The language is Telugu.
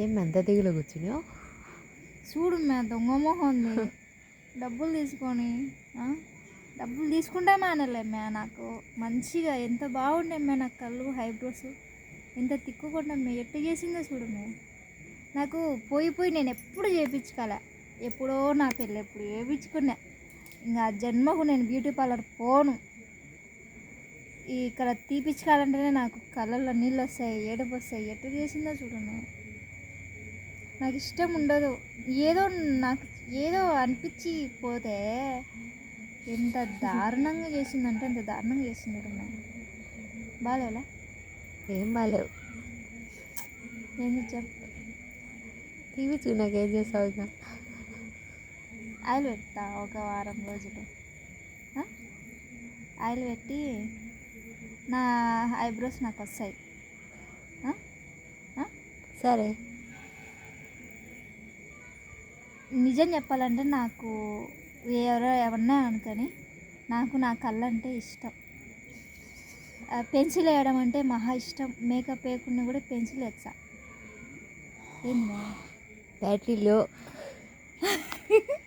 ఏం ఎంత దిగులు కూర్చున్నావు? చూడు మే దొంగ మొహం ఉంది. డబ్బులు తీసుకొని డబ్బులు తీసుకుంటే మానలే మే నాకు. మంచిగా ఎంత బాగుండే మే నాకు కళ్ళు హైబ్రోస్ ఎంత తిక్కుకుండా మే ఎట్టు చేసిందో చూడు మే. నాకు పోయి పోయి నేను ఎప్పుడు చేయించుకోలే ఎప్పుడో నా పెళ్ళి ఎప్పుడు చేయించుకున్నా ఇంకా జన్మకు నేను బ్యూటీ పార్లర్ పోను. ఇక్కడ తీపించుకోవాలంటేనే నాకు కళ్ళల్లో నీళ్ళు వస్తాయి ఏడుపు వస్తాయి. ఎట్టు చేసిందో చూడు మే. నాకు ఇష్టం ఉండదు. ఏదో నాకు ఏదో అనిపించి పోతే ఎంత దారుణంగా చేసిందంటే అంత దారుణంగా చేసింది బాగాలేలా ఏం బాగాలేవు ఏం తెచ్చాం టీవీ చూడక ఏం చేస్తావు ఇంకా? ఆయిల్ పెడతా ఒక వారం రోజులు? ఆయిల్ పెట్టి నా ఐబ్రోస్ నాకు వస్తాయి? సరే. నిజం చెప్పాలంటే నాకు ఎవరో ఎవరన్నా అనుకొని నాకు నా కళ్ళు అంటే ఇష్టం పెన్సిల్ వేయడం అంటే మహా ఇష్టం. మేకప్ వేయకుండా కూడా పెన్సిల్ వేస్తా. ఏంది బ్యాటరీలో